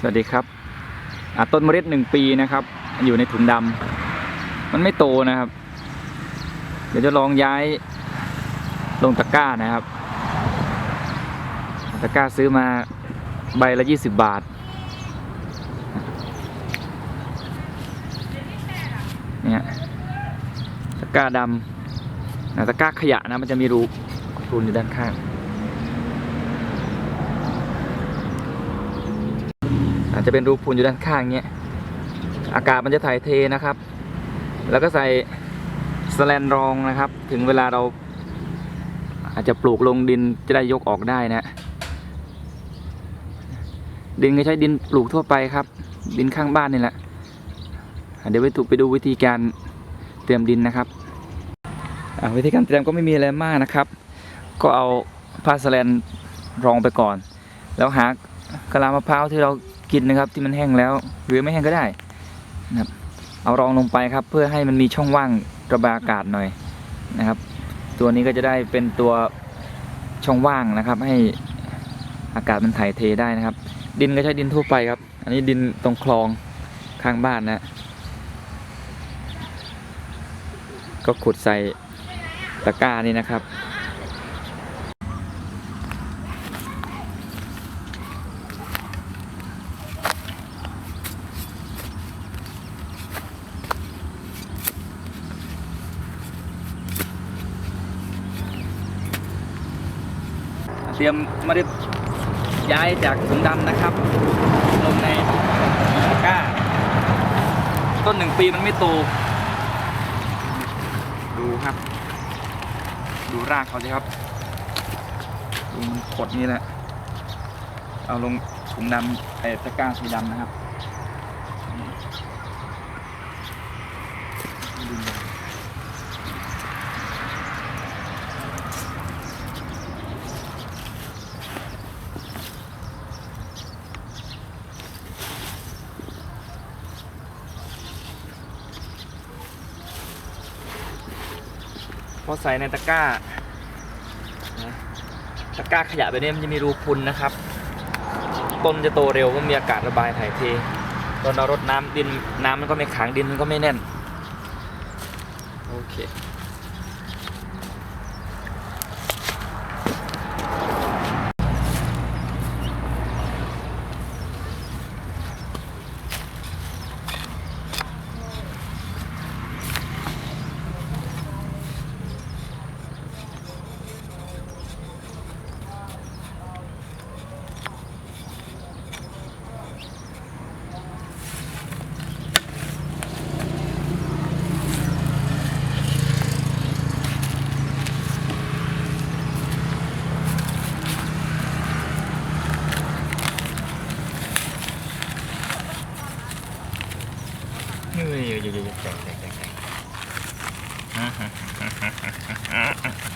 สวัสดีครับต้นเมล็ดหนึ่งปีนะครับ อยู่ในถุงดำมันไม่โตนะครับ เดี๋ยวจะลองย้ายลงตะกร้านะครับ ตะกร้าซื้อมาใบละยี่สิบบาท เนี่ยตะกร้าดำนะตะกร้าขยะนะมันจะมีรูรูนอยู่ด้านข้าง อา จะเป็นรูพุนอยู่ด้านข้างเงี้ยอากาศมันจะถ่ายเทนะครับ แล้วก็ใส่สแลนรองนะครับ ถึงเวลาเรา อาจจะปลูกลงดินจะได้ยกออกได้นะ ดินก็ใช้ดินปลูกทั่วไปครับ ดินข้างบ้านนี่แหละเดี๋ยวไปถูกไปดูวิธีการเตรียมดินนะครับอะวิธีการเตรียมก็ไม่มีอะไรมากนะครับ ก็เอาผ้าสแลนรองไปก่อน แล้วหา กะลามะพร้าวที่เรากินนะครับ ที่มันแห้งแล้ว หรือไม่แห้งก็ได้นะครับ เอารองลงไปครับ เพื่อให้มันมีช่องว่างระบายอากาศหน่อยนะครับ ตัวนี้ก็จะได้เป็นตัวช่องว่างนะครับ ให้อากาศมันถ่ายเทได้นะครับ ดินก็ใช้ดินทั่วไปครับ อันนี้ดินตรงคลองข้างบ้านนะก็ขุดใส่ตะกร้านี่นะครับ เตรียมเมล็ดย้ายจากถุงดำนะครับ ลงในตะกร้า ต้นหนึ่งปีมันไม่โต ดูครับ ดูรากเขาสิครับดูมันขดนี่แหละ เอาลงถุงดำไอ้ตะกร้าสีดำนะครับ พอใส่ในตะกร้านะตะกร้าขยะแบบนี้มันจะมีรูพุนนะครับ ต้นจะโตเร็วก็มีอากาศระบายถ่ายเทตอนเรารดน้ำดินน้ำมันก็ไม่ขังดินมันก็ไม่แน่น โอเค よいしょよいしょよいしょよいしょ